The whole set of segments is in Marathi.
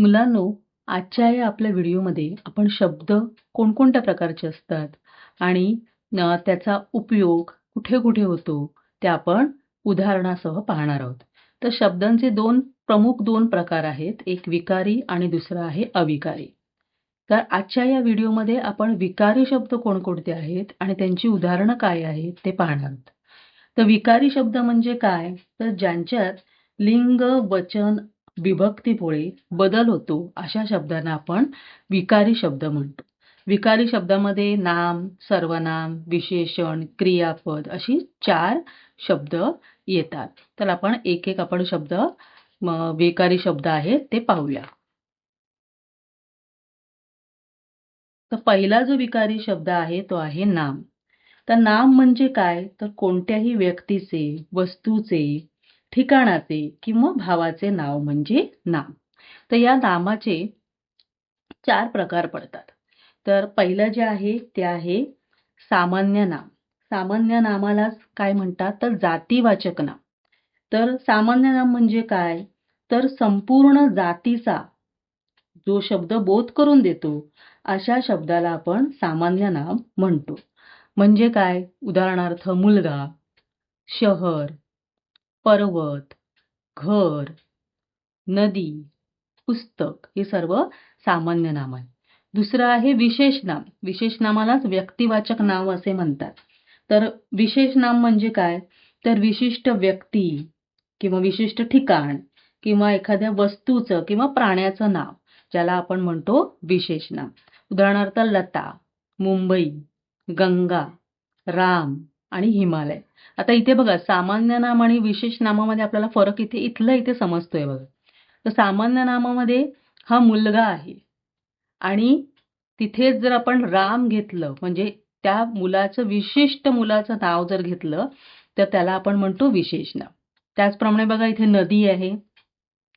मुलांनो आजच्या या आपल्या व्हिडिओमध्ये आपण शब्द कोणकोणत्या प्रकारचे असतात आणि त्याचा उपयोग कुठे कुठे होतो ते आपण उदाहरणासह पाहणार आहोत. तर शब्दांचे दोन प्रमुख दोन प्रकार आहेत. एक विकारी आणि दुसरा आहे अविकारी. तर आजच्या या व्हिडिओमध्ये आपण विकारी शब्द कोणकोणते आहेत आणि त्यांची उदाहरणं काय आहेत ते पाहणार आहोत. तर विकारी शब्द म्हणजे काय? तर ज्यांच्यात लिंग वचन विभक्तीमुळे बदल होतो अशा शब्दांना आपण विकारी शब्द म्हणतो. विकारी शब्दामध्ये नाम सर्वनाम विशेषण क्रियापद अशी चार शब्द येतात. तर आपण एक एक आपण शब्द विकारी शब्द आहेत ते पाहूया. तर पहिला जो विकारी शब्द आहे तो आहे नाम. तर नाम म्हणजे काय? तर कोणत्याही व्यक्तीचे वस्तूचे ठिकाणाचे किंवा भावाचे नाव म्हणजे नाम. तर या नामाचे चार प्रकार पडतात. तर पहिलं जे आहे ते आहे सामान्य नाम. सामान्य नामालाच काय म्हणतात? तर जातीवाचक नाम. तर सामान्य नाम म्हणजे काय? तर संपूर्ण जातीचा जो शब्द बोध करून देतो अशा शब्दाला आपण सामान्य नाम म्हणतो. म्हणजे काय? उदाहरणार्थ मुलगा शहर पर्वत घर नदी पुस्तक हे सर्व सामान्य नाम आहे दुसरं आहे विशेष नाम. विशेष नामालाच व्यक्तिवाचक नाव असे म्हणतात. तर विशेष नाम म्हणजे काय? तर विशिष्ट व्यक्ती किंवा विशिष्ट ठिकाण किंवा एखाद्या वस्तूचं किंवा प्राण्याचं नाव ज्याला आपण म्हणतो विशेष नाम. उदाहरणार्थ लता मुंबई गंगा राम आणि हिमालय. आता इथे बघा सामान्य नाम आणि विशेष नामामध्ये आपल्याला फरक इथे इथलं इथे समजतोय बघा. तर सामान्य नामामध्ये हा मुलगा आहे. आणि तिथेच जर आपण राम घेतलं म्हणजे त्या मुलाचं विशिष्ट मुलाचं नाव जर घेतलं तर त्याला आपण म्हणतो विशेष नाम. त्याचप्रमाणे बघा इथे नदी आहे.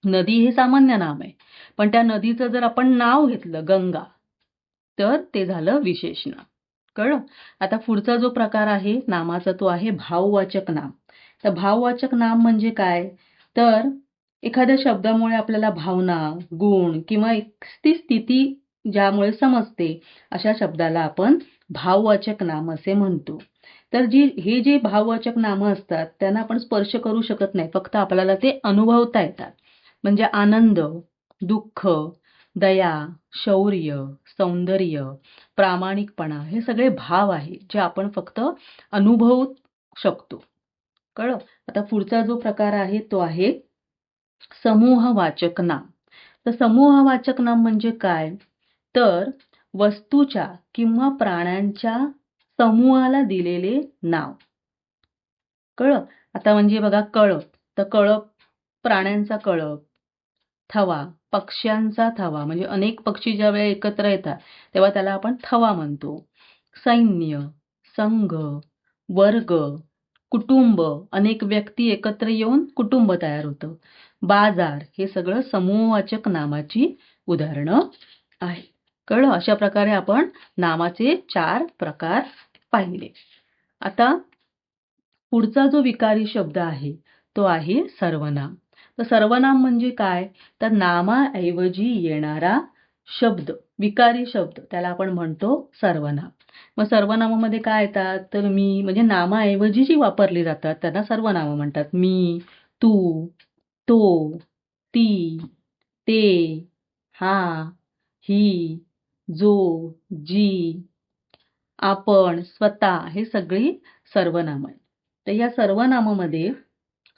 नदी हे सामान्य नाम आहे. पण त्या नदीचं जर आपण नाव घेतलं गंगा तर ते झालं विशेष नाम. कळलं? आता पुढचा जो प्रकार आहे नामाचा तो आहे भाववाचक नाम. तर भाववाचक नाम म्हणजे काय? तर एखाद्या शब्दामुळे आपल्याला भावना गुण किंवा एक ती स्थिती ज्यामुळे समजते अशा शब्दाला आपण भाववाचक नाम असे म्हणतो. तर जी हे जे भाववाचक नामं असतात त्यांना आपण स्पर्श करू शकत नाही. फक्त आपल्याला ते अनुभवता येतात. म्हणजे आनंद दुःख दया शौर्य सौंदर्य प्रामाणिकपणा हे सगळे भाव आहेत जे आपण फक्त अनुभवू शकतो. कळलं? आता पुढचा जो प्रकार आहे तो आहे समूहवाचक नाम. तर समूहवाचक नाम म्हणजे काय? तर वस्तूच्या किंवा प्राण्यांच्या समूहाला दिलेले नाव. कळ आता म्हणजे बघा कळप. तर कळप प्राण्यांचा कळप थवा पक्ष्यांचा थवा. म्हणजे अनेक पक्षी ज्या वेळेला एकत्र येतात तेव्हा त्याला आपण थवा म्हणतो. सैन्य संघ वर्ग कुटुंब अनेक व्यक्ती एकत्र येऊन कुटुंब तयार होतं. बाजार हे सगळं समूहवाचक नामाची उदाहरणं आहेत. कळलं? अशा प्रकारे आपण नामाचे चार प्रकार पाहिले. आता पुढचा जो विकारी शब्द आहे तो आहे सर्वनाम. तर सर्वनाम म्हणजे काय? तर नामाऐवजी येणारा शब्द विकारी शब्द त्याला आपण म्हणतो सर्वनाम. मग सर्वनामामध्ये काय येतात? तर मी म्हणजे नामाऐवजी जी वापरली जातात त्यांना सर्वनामं म्हणतात. मी तू तो ती ते हा ही जो जी आपण स्वतः हे सगळी सर्वनाम आहेत. तर या सर्वनामामध्ये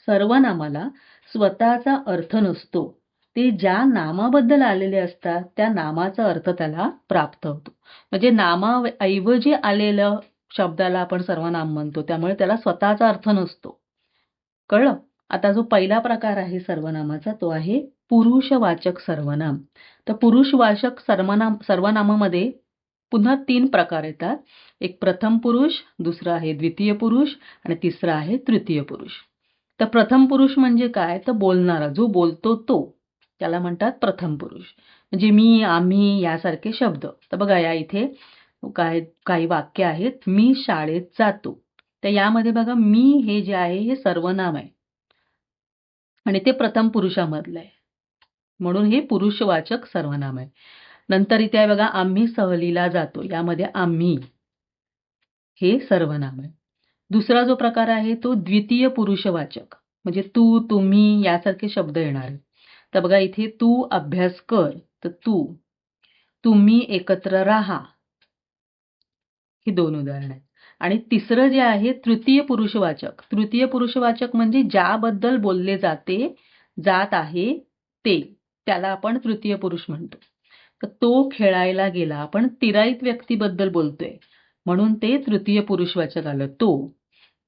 सर्वनामाला स्वतःचा अर्थ नसतो. ते ज्या नामाबद्दल आलेले असतात त्या नामाचा अर्थ त्याला प्राप्त होतो. म्हणजे नामाऐवजी आलेलं शब्दाला आपण सर्वनाम म्हणतो त्यामुळे त्याला स्वतःचा अर्थ नसतो. कळलं? आता जो पहिला प्रकार आहे सर्वनामाचा तो आहे पुरुषवाचक सर्वनाम. तर पुरुषवाचक सर्वनाम सर्वनामामध्ये पुन्हा तीन प्रकार येतात. एक प्रथम पुरुष दुसरा आहे द्वितीय पुरुष आणि तिसरा आहे तृतीय पुरुष. तर प्रथम पुरुष म्हणजे काय? तर बोलणारा जो बोलतो तो. त्याला म्हणतात प्रथम पुरुष. म्हणजे मी आम्ही यासारखे शब्द. तर बघा या इथे काय काही वाक्य आहेत. मी शाळेत जातो. तर यामध्ये बघा मी हे जे आहे हे सर्वनाम आहे. आणि ते प्रथम पुरुषामधलं आहे. म्हणून हे पुरुषवाचक सर्वनाम आहे. नंतर इथे आहे बघा आम्ही सहलीला जातो. यामध्ये आम्ही हे सर्वनाम आहे. दुसरा जो प्रकार आहे तो द्वितीय पुरुषवाचक. म्हणजे तू तुम्ही यासारखे शब्द येणार आहेत. तर बघा इथे तू अभ्यास कर. तर तू तुम्ही एकत्र राहा. ही दोन उदाहरणं आहेत. आणि तिसरं जे आहे तृतीय पुरुषवाचक. तृतीय पुरुषवाचक म्हणजे ज्याबद्दल बोलले जाते जात आहे ते. त्याला आपण तृतीय पुरुष म्हणतो. तर तो खेळायला गेला. आपण तिराईत व्यक्तीबद्दल बोलतोय. म्हणून ते तृतीय पुरुषवाचक आलं. तो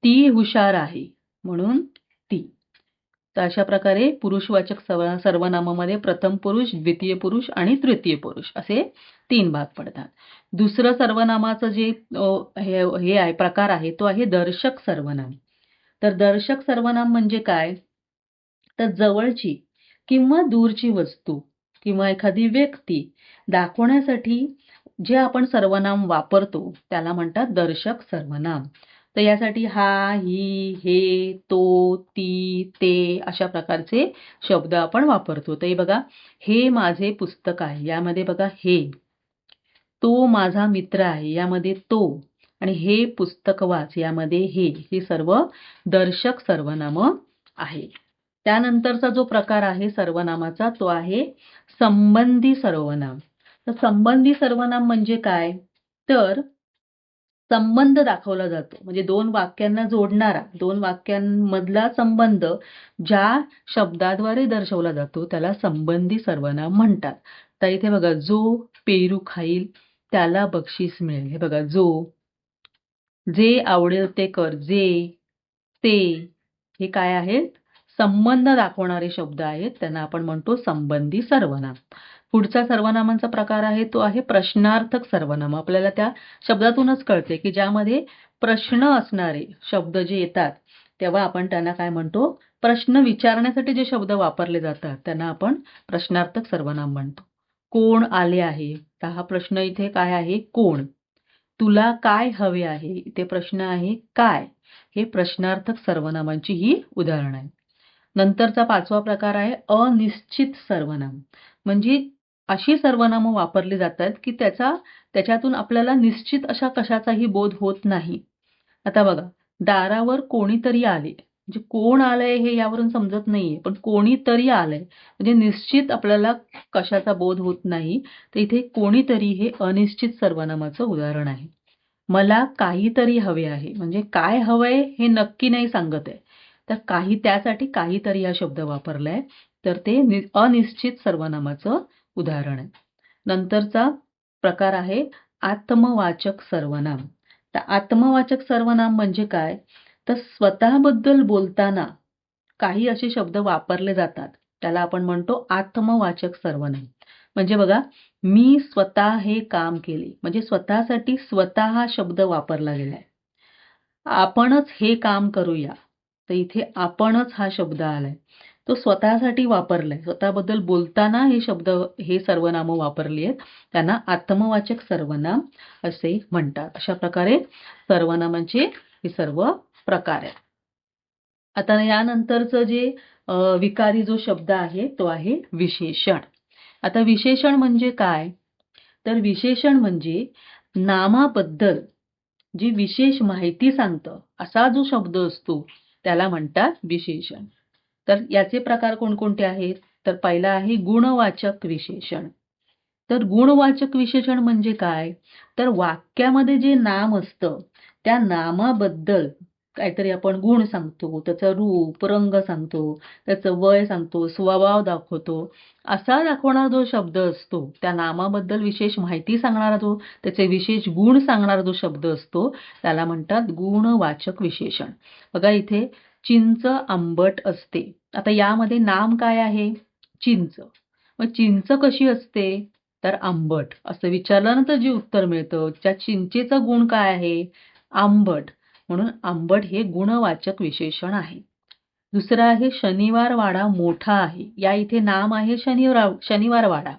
ती हुशार आहे. म्हणून ती. तर अशा प्रकारे पुरुषवाचक सर्व सर्वनामामध्ये प्रथम पुरुष द्वितीय पुरुष आणि तृतीय पुरुष असे तीन भाग पडतात. दुसरं सर्वनामाचं जे हे आहे प्रकार आहे तो आहे दर्शक सर्वनाम. तर दर्शक सर्वनाम म्हणजे काय? तर जवळची किंवा दूरची वस्तू किंवा एखादी व्यक्ती दाखवण्यासाठी जे आपण सर्वनाम वापरतो त्याला म्हणतात दर्शक सर्वनाम. तर यासाठी हा ही हे तो ती ते अशा प्रकारचे शब्द आपण वापरतो. तर हे बघा हे माझे पुस्तक आहे. यामध्ये बघा हे. तो माझा मित्र आहे. यामध्ये तो. आणि हे पुस्तक वाच. यामध्ये हे. ही सर्व दर्शक सर्वनाम आहे. त्यानंतरचा जो प्रकार आहे सर्वनामाचा तो आहे संबंधी सर्वनाम. तर संबंधी सर्वनाम म्हणजे काय? तर संबंध दाखवला जातो. म्हणजे दोन वाक्यांना जोडणारा दोन वाक्यांमधला संबंध ज्या शब्दाद्वारे दर्शवला जातो त्याला संबंधी सर्वनाम म्हणतात. तर इथे बघा जो पेरू खाईल त्याला बक्षीस मिळेल. हे बघा जो जे आवडेल ते कर जे ते हे काय आहेत? संबंध दाखवणारे शब्द आहेत. त्यांना आपण म्हणतो संबंधी सर्वनाम पुढचा सर्वनामांचा प्रकार आहे तो आहे प्रश्नार्थक सर्वनाम. आपल्याला त्या शब्दातूनच कळते की ज्यामध्ये प्रश्न असणारे शब्द जे येतात तेव्हा आपण त्यांना काय म्हणतो? प्रश्न विचारण्यासाठी जे शब्द वापरले जातात त्यांना आपण प्रश्नार्थक सर्वनाम म्हणतो. कोण आले आहे? तर हा प्रश्न इथे काय आहे? कोण? तुला काय हवे आहे? इथे प्रश्न आहे काय? हे प्रश्नार्थक सर्वनामांची ही उदाहरण आहे. नंतरचा पाचवा प्रकार आहे अनिश्चित सर्वनाम. म्हणजे अशी सर्वनामं वापरली जातात की त्याचा त्याच्यातून आपल्याला निश्चित अशा कशाचाही बोध होत नाही. आता बघा दारावर कोणीतरी आले. म्हणजे कोण आलंय हे यावरून समजत नाहीये पण कोणीतरी आलंय. म्हणजे निश्चित आपल्याला कशाचा बोध होत नाही. तर इथे कोणीतरी हे अनिश्चित सर्वनामाचं उदाहरण आहे. मला काहीतरी हवे आहे. म्हणजे काय हवंय हे नक्की नाही सांगत आहे. तर काही त्यासाठी काहीतरी हा शब्द वापरलाय. तर ते अनिश्चित सर्वनामाचं उदाहरण. आहे नंतरचा प्रकार आहे आत्मवाचक सर्वनाम. तर आत्मवाचक सर्वनाम म्हणजे काय? तर स्वतःबद्दल बोलताना काही असे शब्द वापरले जातात. त्याला आपण म्हणतो आत्मवाचक सर्वनाम. म्हणजे बघा मी स्वतः हे काम केले. म्हणजे स्वतःसाठी स्वतः हा शब्द वापरला गेलाय. आपणच हे काम करूया. तर इथे आपणच हा शब्द आलाय. तो स्वतःसाठी वापरलाय. स्वतःबद्दल बोलताना हे शब्द हे सर्वनामं वापरली आहेत. त्यांना आत्मवाचक सर्वनाम असे म्हणतात. अशा प्रकारे सर्वनामांचे हे सर्व प्रकार आहेत. आता यानंतरचं जे विकारी जो शब्द आहे तो आहे विशेषण. आता विशेषण म्हणजे काय? तर विशेषण म्हणजे नामाबद्दल जी विशेष माहिती सांगतं असा जो शब्द असतो त्याला म्हणतात विशेषण. तर याचे प्रकार कोणकोणते आहेत? तर पहिला आहे गुणवाचक विशेषण. तर गुणवाचक विशेषण म्हणजे काय? तर वाक्यामध्ये जे नाम असतं त्या नामाबद्दल काहीतरी आपण गुण सांगतो. त्याचं रूप रंग सांगतो त्याचं वय सांगतो स्वभाव दाखवतो. असा दाखवणारा जो शब्द असतो त्या नामाबद्दल विशेष माहिती सांगणारा जो त्याचे विशेष गुण सांगणारा जो शब्द असतो त्याला म्हणतात गुणवाचक विशेषण. बघा इथे चिंच आंबट असते. आता यामध्ये नाम काय आहे? चिंच. मग चिंच कशी असते? तर आंबट. असं विचारल्यानंतर जे उत्तर मिळतं त्या चिंचेचा गुण काय आहे? आंबट. म्हणून आंबट हे गुणवाचक विशेषण आहे. दुसरं आहे शनिवार वाडा मोठा आहे. या इथे नाम आहे शनिवार शनिवार वाडा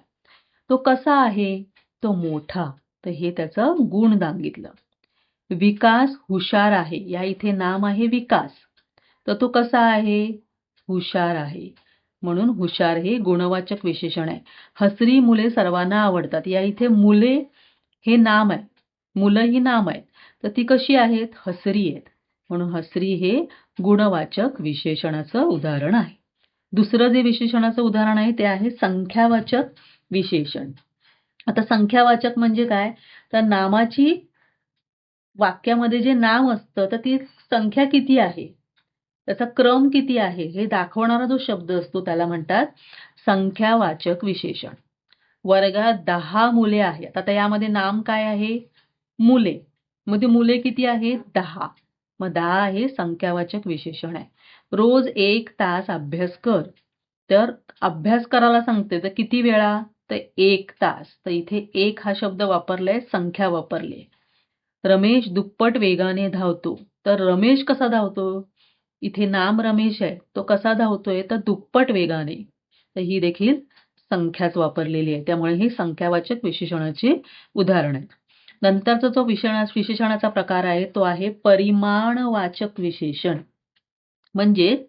तो कसा आहे? तो मोठा. तर हे त्याचं गुण सांगितलं. विकास हुशार आहे. या इथे नाम आहे विकास. तर तो कसा आहे? हुशार आहे. म्हणून हुशार हे गुणवाचक विशेषण आहे. हसरी मुले सर्वांना आवडतात. या इथे मुले हे नाम आहे मुलं ही नाम आहेत. तर ती कशी आहेत? हसरी आहेत. म्हणून हसरी हे गुणवाचक विशेषणाचं उदाहरण आहे. दुसरं जे विशेषणाचं उदाहरण आहे ते आहे संख्यावाचक विशेषण. आता संख्यावाचक म्हणजे काय? तर नामाची वाक्यामध्ये जे नाम असतं तर ती संख्या किती आहे? त्याचा क्रम किती आहे? हे दाखवणारा जो शब्द असतो त्याला म्हणतात संख्यावाचक विशेषण. वर्गात दहा मुले आहेत. आता यामध्ये नाम काय आहे? मुले. मग ती मुले किती आहेत? दहा. मग दहा हे संख्यावाचक विशेषण आहे. रोज एक तास अभ्यास कर. तर अभ्यास करायला सांगते तर किती वेळा? तर एक तास. तर इथे एक हा शब्द वापरलाय संख्या वापरली रमेश दुप्पट वेगाने धावतो. तर रमेश कसा धावतो? इथे नाम रमेश आहे. तो कसा धावतोय? तर दुप्पट वेगाने. तर ही देखील संख्याच वापरलेली आहे. त्यामुळे ही संख्यावाचक विशेषणाची उदाहरण आहे. नंतरचा जो विशेषणा विशेषणाचा प्रकार आहे तो आहे परिमाणवाचक विशेषण. म्हणजे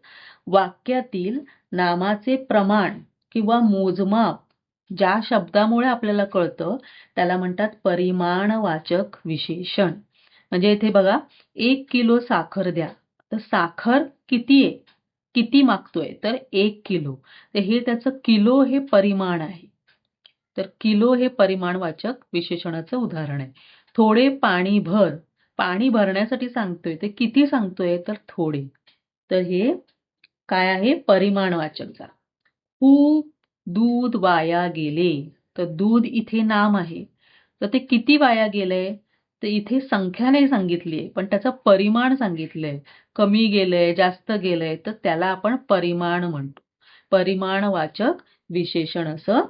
वाक्यातील नामाचे प्रमाण किंवा मोजमाप ज्या शब्दामुळे आपल्याला कळतं त्याला म्हणतात परिमाणवाचक विशेषण. म्हणजे इथे बघा एक किलो साखर द्या. तर साखर किती आहे? किती मागतोय? तर एक किलो. तर हे त्याचं किलो हे परिमाण आहे. तर किलो हे परिमाणवाचक विशेषणाचं उदाहरण आहे. थोडे पाणी भर. पाणी भरण्यासाठी सांगतोय. ते किती सांगतोय? तर थोडे. तर हे काय आहे? परिमाणवाचकचा खूप दूध वाया गेले. तर दूध इथे नाम आहे. तर ते किती वाया गेलंय? तर इथे संख्या नाही सांगितली पण त्याचं परिमाण सांगितलंय. कमी गेलंय जास्त गेलंय तर त्याला आपण परिमाण म्हणतो. परिमाणवाचक विशेषण असं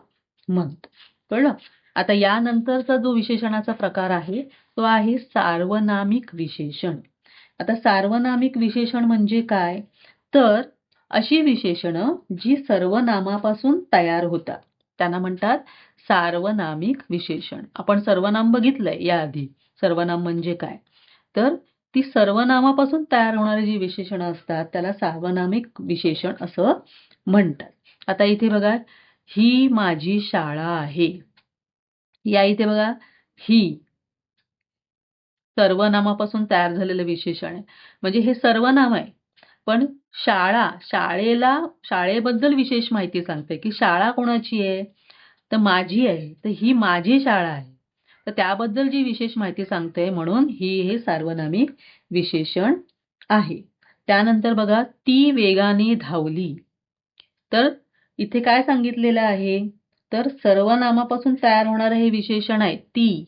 म्हणतो. कळलं? आता यानंतरचा जो विशेषणाचा प्रकार आहे तो आहे सार्वनामिक विशेषण. आता सार्वनामिक विशेषण म्हणजे काय? तर अशी विशेषणं जी सर्वनामापासून तयार होतात. त्यांना म्हणतात सार्वनामिक विशेषण. आपण सर्वनाम बघितलंय याआधी. सर्वनाम म्हणजे काय? तर ती सर्वनामापासून तयार होणारी जी विशेषणं असतात त्याला सार्वनामिक विशेषण असं म्हणतात. आता इथे बघा ही माझी शाळा आहे. या इथे बघा ही सर्वनामापासून तयार झालेलं विशेषण आहे. म्हणजे हे सर्वनाम आहे. पण शाळा शाळेला शाळेबद्दल विशेष माहिती सांगते की शाळा कोणाची आहे? तर माझी आहे. तर ही माझी शाळा आहे. तर त्याबद्दल जी विशेष माहिती सांगते म्हणून ही हे सार्वनामिक विशेषण आहे. त्यानंतर बघा ती वेगाने धावली. तर इथे काय सांगितलेलं आहे? तर सर्वनामापासून तयार होणारं हे विशेषण आहे ती.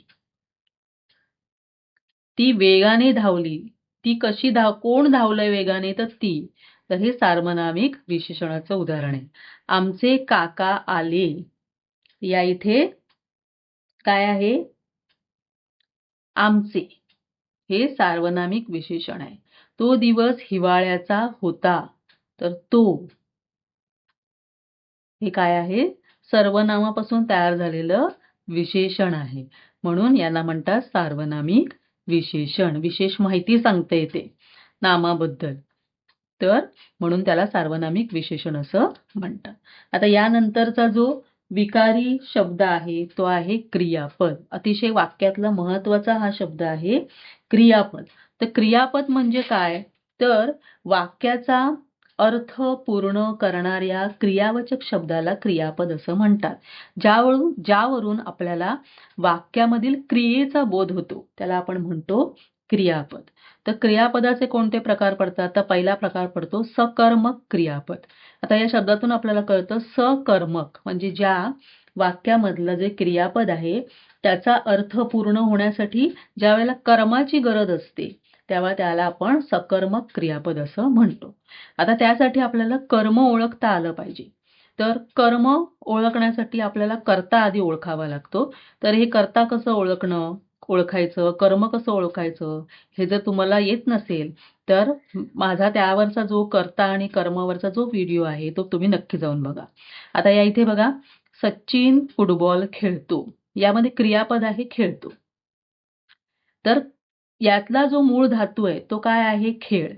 ती वेगाने धावली. ती कशी धाव कोण धावलंय वेगाने? तर ती. तर हे सार्वनामिक विशेषणाचं उदाहरण आहे. आमचे काका आले. या इथे काय आहे? आमचे. हे सार्वनामिक विशेषण आहे. तो दिवस हिवाळ्याचा होता. तर तो. हे काय आहे? सर्वनामापासून तयार झालेलं विशेषण आहे. म्हणून याला म्हणतात सार्वनामिक विशेषण. विशेष माहिती सांगता येते नामाबद्दल. तर म्हणून त्याला सार्वनामिक विशेषण असं म्हणतात. आता यानंतरचा जो विकारी शब्द आहे तो आहे क्रियापद. अतिशय वाक्यातला महत्त्वाचा हा शब्द आहे क्रियापद. तर क्रियापद म्हणजे काय? तर वाक्याचा अर्थ पूर्ण करणाऱ्या क्रियावचक शब्दाला क्रियापद असं म्हणतात. ज्यावरून ज्यावरून आपल्याला वाक्यामधील क्रियेचा बोध होतो त्याला आपण म्हणतो क्रियापद. तर क्रियापदाचे कोणते प्रकार पडतात? तर पहिला प्रकार पडतो सकर्मक क्रियापद. आता या शब्दातून आपल्याला कळतं सकर्मक म्हणजे ज्या वाक्यामधलं जे क्रियापद आहे त्याचा अर्थ पूर्ण होण्यासाठी ज्या वेळेला कर्माची गरज असते तेव्हा त्याला आपण सकर्मक क्रियापद असं म्हणतो. आता त्यासाठी आपल्याला कर्म ओळखता आलं पाहिजे. तर कर्म ओळखण्यासाठी आपल्याला कर्ता आधी ओळखावा लागतो. तर हे कर्ता कसं ओळखणं? ओळखायचं कर्म कसं ओळखायचं हे जर तुम्हाला येत नसेल तर माझा त्यावरचा जो कर्ता आणि कर्मावरचा जो व्हिडिओ आहे तो तुम्ही नक्की जाऊन बघा. आता या इथे बघा सचिन फुटबॉल खेळतो. यामध्ये क्रियापद आहे खेळतो. तर यातला जो मूळ धातू आहे तो काय आहे? खेळ.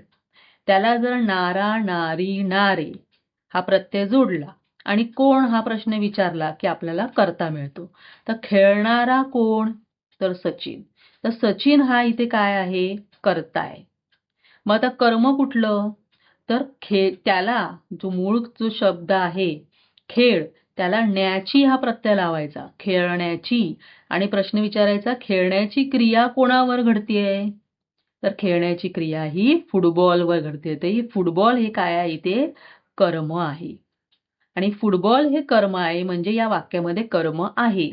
त्याला जर नारा नारी नारे हा प्रत्यय जोडला आणि कोण हा प्रश्न विचारला की आपल्याला करता मिळतो. तर खेळणारा कोण? तर सचिन. तर सचिन हा इथे काय आहे? करता आहे मग आता कर्म कुठलं? तर खे त्याला जो मूळ जो शब्द आहे खेळ त्याला न्याची हा प्रत्यय लावायचा. खेळण्याची. आणि प्रश्न विचारायचा खेळण्याची क्रिया कोणावर घडतीये? तर खेळण्याची क्रिया ही फुटबॉलवर घडते तर ही फुटबॉल हे काय आहे? इथे कर्म आहे. आणि फुटबॉल हे कर्म आहे म्हणजे या वाक्यामध्ये कर्म आहे.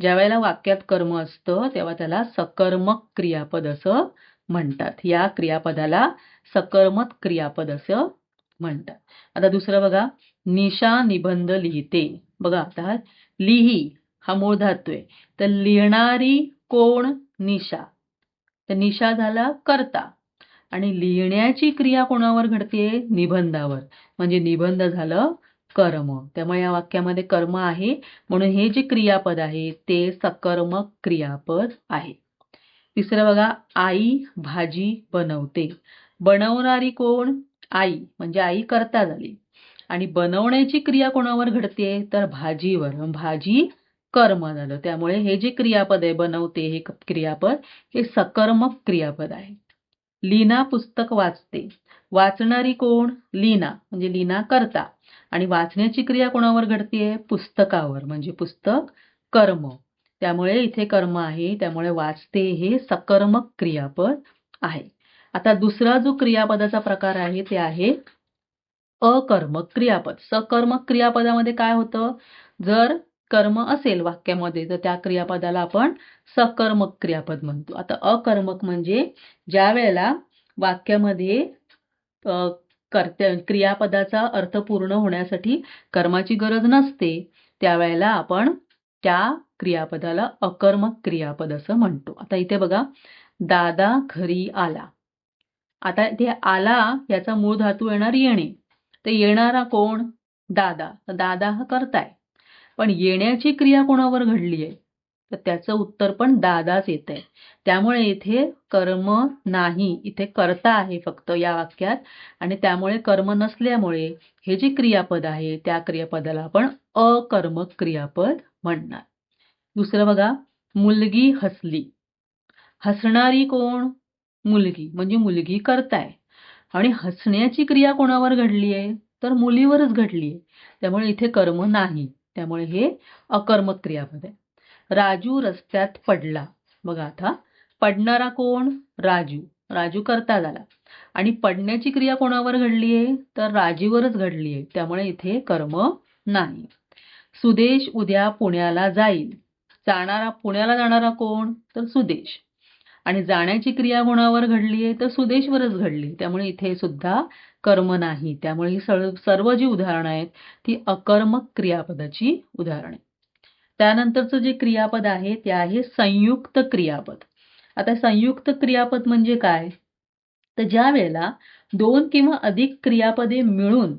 ज्या वेळेला वाक्यात कर्म असतं तेव्हा त्याला सकर्मक क्रियापद असं म्हणतात. या क्रियापदाला सकर्मक क्रियापद असं म्हणतात. आता दुसरं बघा निशा निबंध लिहिते. बघा आता लिही हा मूळ धातू आहे तर लिहिणारी कोण? निशा. तर निशा झाला करता. आणि लिहिण्याची क्रिया कोणावर घडते? निबंधावर. म्हणजे निबंध झालं कर्म. त्यामुळे या वाक्यामध्ये कर्म आहे. म्हणून हे जे क्रियापद आहे ते सकर्मक क्रियापद आहे. तिसरं बघा आई भाजी बनवते. बनवणारी कोण? आई. म्हणजे आई करता झाली. आणि बनवण्याची क्रिया कोणावर घडते? तर भाजीवर. भाजी कर्म झालं. त्यामुळे हे जे क्रियापद आहे बनवते हे क्रियापद हे सकर्मक क्रियापद आहे. लीना पुस्तक वाचते. वाचणारी कोण? लीना. म्हणजे लीना करता. आणि वाचण्याची क्रिया कोणावर घडते पुस्तकावर. म्हणजे पुस्तक कर्म. त्यामुळे इथे कर्म आहे त्यामुळे वाचते हे सकर्मक क्रियापद आहे. आता दुसरा जो क्रियापदाचा प्रकार आहे ते आहे अकर्मक क्रियापद. सकर्मक क्रियापदामध्ये काय होतं? जर कर्म असेल वाक्यामध्ये तर त्या क्रियापदाला आपण सकर्मक क्रियापद म्हणतो. आता अकर्मक म्हणजे ज्या वेळेला वाक्यामध्ये कर्त्या क्रियापदाचा अर्थ पूर्ण होण्यासाठी कर्माची गरज नसते. त्यावेळेला आपण त्या क्रियापदाला अकर्मक क्रियापद असं म्हणतो. आता इथे बघा दादा घरी आला. आता इथे आला याचा मूळ धातू येणार येणे. तर येणारा कोण? दादा. दादा हा करताय. पण येण्याची क्रिया कोणावर घडली आहे तर त्याचं उत्तर पण दादाच येत आहे त्यामुळे इथे कर्म नाही इथे करता आहे फक्त या वाक्यात. आणि त्यामुळे कर्म नसल्यामुळे हे जे क्रियापद आहे त्या क्रियापदाला आपण अकर्मक क्रियापद म्हणणार. दुसरं बघा मुलगी हसली. हसणारी कोण? मुलगी म्हणजे मुलगी करताय. आणि हसण्याची क्रिया कोणावर घडली आहे? तर मुलीवरच घडली आहे. त्यामुळे इथे कर्म नाही. त्यामुळे हे अकर्मक क्रियापद आहे. राजू रस्त्यात पडला. बघा आता पडणारा कोण? राजू. राजू करता झाला. आणि पडण्याची क्रिया कोणावर घडली आहे तर राजीवरच घडली आहे त्यामुळे इथे कर्म नाही. सुदेश उद्या पुण्याला जाईल. जाणारा पुण्याला जाणारा कोण? तर सुदेश. आणि जाण्याची क्रिया कोणावर घडली आहे तर सुदेशवरच घडली. त्यामुळे इथे सुद्धा कर्म नाही. त्यामुळे ही सर्व जी उदाहरणं आहेत ती अकर्मक क्रियापदाची उदाहरणे त्यानंतरचं जे क्रियापद आहे ते आहे संयुक्त क्रियापद. आता संयुक्त क्रियापद म्हणजे काय? तर ज्या वेळेला दोन किंवा अधिक क्रियापदे मिळून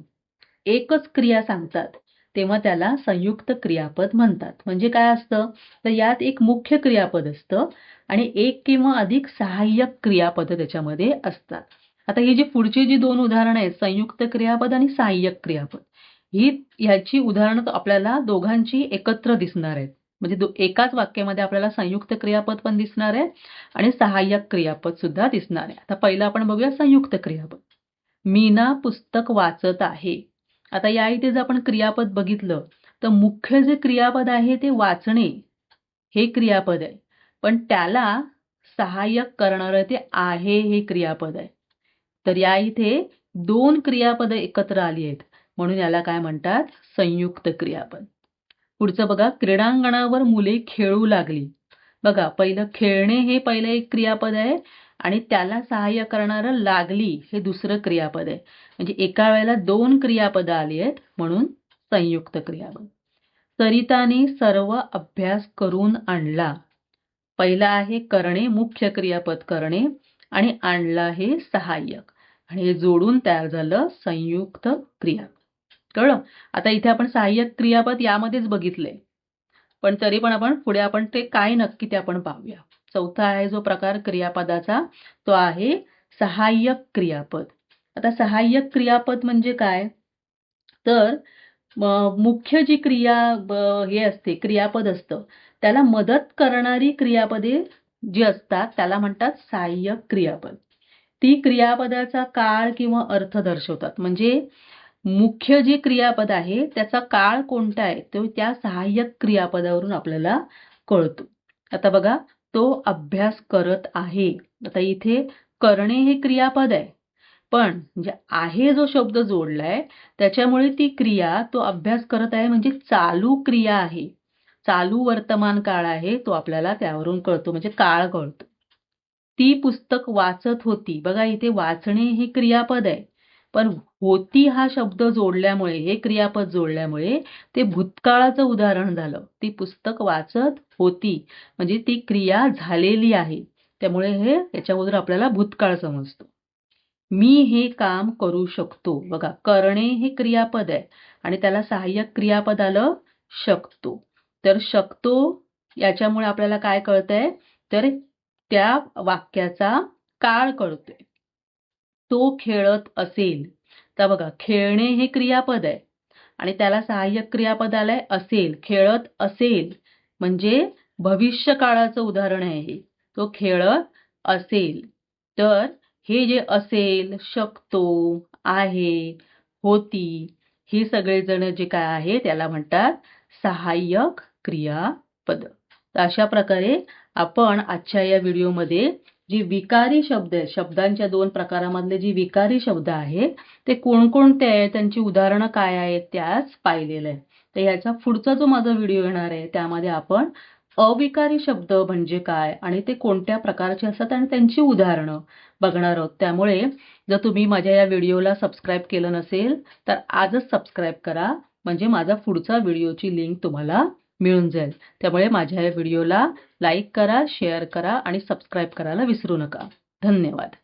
एकच क्रिया सांगतात तेव्हा त्याला संयुक्त क्रियापद म्हणतात. म्हणजे काय असतं? तर यात एक मुख्य क्रियापद असतं आणि एक किंवा अधिक सहाय्यक क्रियापद त्याच्यामध्ये असतात. आता ही जी पुढची जी दोन उदाहरणं आहेत संयुक्त क्रियापद आणि सहाय्यक क्रियापद. ही ह्याची उदाहरणं आपल्याला दोघांची एकत्र दिसणार आहेत. म्हणजे एकाच वाक्यामध्ये आपल्याला संयुक्त क्रियापद पण दिसणार आहे आणि सहाय्यक क्रियापद सुद्धा दिसणार आहे. आता पहिलं आपण बघूया संयुक्त क्रियापद. मीना पुस्तक वाचत आहे. आता या इथे जर आपण क्रियापद बघितलं तर मुख्य जे क्रियापद आहे ते वाचणे हे क्रियापद आहे. पण त्याला सहाय्यक करणारं ते आहे हे क्रियापद आहे. तर या इथे दोन क्रियापद एकत्र आली आहेत. म्हणून याला काय म्हणतात? संयुक्त क्रियापद पुढचं बघा क्रीडांगणावर मुले खेळू लागली. बघा पहिलं खेळणे हे पहिलं एक क्रियापद आहे आणि त्याला सहाय्य करणारं लागली हे दुसरं क्रियापद आहे. म्हणजे एका वेळेला दोन क्रियापदं आली आहेत म्हणून संयुक्त क्रियापद सरिताने सर्व अभ्यास करून आणला. पहिला आहे करणे मुख्य क्रियापद करणे आणि आणला हे सहाय्यक. आणि हे जोडून तयार झालं संयुक्त क्रियापद कळलं? आता इथे आपण सहाय्यक क्रियापद यामध्येच बघितले. पण तरी पण आपण पुढे आपण ते काय नक्की ते आपण पाहूया. चौथा आहे जो प्रकार क्रियापदाचा तो आहे सहाय्यक क्रियापद. आता सहाय्यक क्रियापद म्हणजे काय? तर मुख्य जी क्रिया हे असते क्रियापद असतं त्याला मदत करणारी क्रियापदे जी असतात त्याला म्हणतात सहाय्यक क्रियापद. ती क्रियापदाचा काळ किंवा अर्थ दर्शवतात. म्हणजे मुख्य जे क्रियापद आहे त्याचा काळ कोणता आहे तो त्या सहाय्यक क्रियापदावरून आपल्याला कळतो. आता बघा तो अभ्यास करत आहे. आता इथे करणे हे क्रियापद आहे. पण म्हणजे आहे जो शब्द जोडलाय त्याच्यामुळे ती क्रिया तो अभ्यास करत आहे म्हणजे चालू क्रिया आहे. चालू वर्तमान काळ आहे तो आपल्याला त्यावरून कळतो म्हणजे काळ कळतो. ती पुस्तक वाचत होती. बघा इथे वाचणे हे क्रियापद आहे. पण होती हा शब्द जोडल्यामुळे हे क्रियापद जोडल्यामुळे ते भूतकाळाचं उदाहरण झालं. ती पुस्तक वाचत होती. म्हणजे ती क्रिया झालेली आहे. त्यामुळे हे याच्यामधून आपल्याला भूतकाळ समजतो. मी हे काम करू शकतो. बघा करणे हे क्रियापद आहे. आणि त्याला सहाय्यक क्रियापद आलं शकतो. तर शकतो याच्यामुळे आपल्याला काय कळतंय? तर त्या वाक्याचा काळ कळतोय. तो खेळत असेल. तर बघा खेळणे हे क्रियापद आहे. आणि त्याला सहाय्यक क्रियापद आलंय असेल खेळत असेल. म्हणजे भविष्य काळाचं उदाहरण आहे हे. तो खेळत असेल. तर हे जे असेल शकतो आहे होती हे सगळेजण जे काय आहे त्याला म्हणतात सहाय्यक क्रियापद. तर अशा प्रकारे आपण आजच्या या व्हिडिओमध्ये जी विकारी शब्द आहेत शब्दांच्या दोन प्रकारामधले जी विकारी शब्द आहेत ते कोणकोणते आहेत त्यांची उदाहरणं काय आहेत त्याच पाहिलेलं आहे. तर याचा पुढचा जो माझा व्हिडिओ येणार आहे त्यामध्ये आपण अविकारी शब्द म्हणजे काय आणि ते कोणत्या प्रकारचे असतात आणि त्यांची उदाहरणं बघणार आहोत. त्यामुळे जर तुम्ही माझ्या या व्हिडिओला सबस्क्राईब केलं नसेल तर आजच सबस्क्राईब करा. म्हणजे माझा पुढचा व्हिडिओची लिंक तुम्हाला मिळून जाईल. त्यामुळे माझ्या या व्हिडिओला लाईक करा शेअर करा आणि सबस्क्राईब करायला विसरू नका. धन्यवाद.